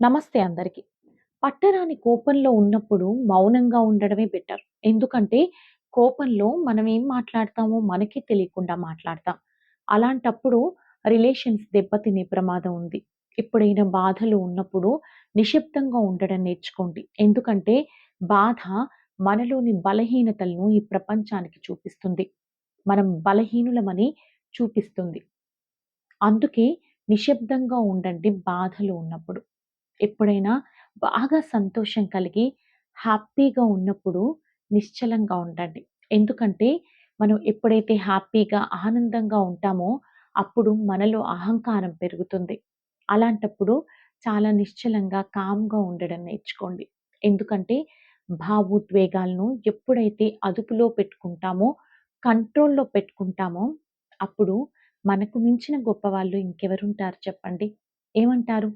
నమస్తే అందరికీ పట్టరాని కోపంలో ఉన్నప్పుడు మౌనంగా ఉండడమే బెటర్. ఎందుకంటే కోపంలో మనం ఏం మాట్లాడతామో మనకే తెలియకుండా మాట్లాడతాం. అలాంటప్పుడు రిలేషన్స్ దెబ్బతినే ప్రమాదం ఉంది. ఎప్పుడైనా బాధలు ఉన్నప్పుడు నిశ్శబ్దంగా ఉండడం నేర్చుకోండి. ఎందుకంటే బాధ మనలోని బలహీనతలను ఈ ప్రపంచానికి చూపిస్తుంది. మనం బలహీనులమని చూపిస్తుంది. అందుకే నిశ్శబ్దంగా ఉండండి బాధలు ఉన్నప్పుడు. ఎప్పుడైనా బాగా సంతోషం కలిగి హ్యాపీగా ఉన్నప్పుడు నిశ్చలంగా ఉండండి. ఎందుకంటే మనం ఎప్పుడైతే హ్యాపీగా, ఆనందంగా ఉంటామో అప్పుడు మనలో అహంకారం పెరుగుతుంది. అలాంటప్పుడు చాలా నిశ్చలంగా, కామ్‌గా ఉండడం నేర్చుకోండి. ఎందుకంటే భావోద్వేగాలను ఎప్పుడైతే అదుపులో పెట్టుకుంటామో, కంట్రోల్‌లో పెట్టుకుంటామో అప్పుడు మనకు మించిన గొప్పవాళ్ళు ఇంకెవరుంటారు చెప్పండి? ఏమంటారు?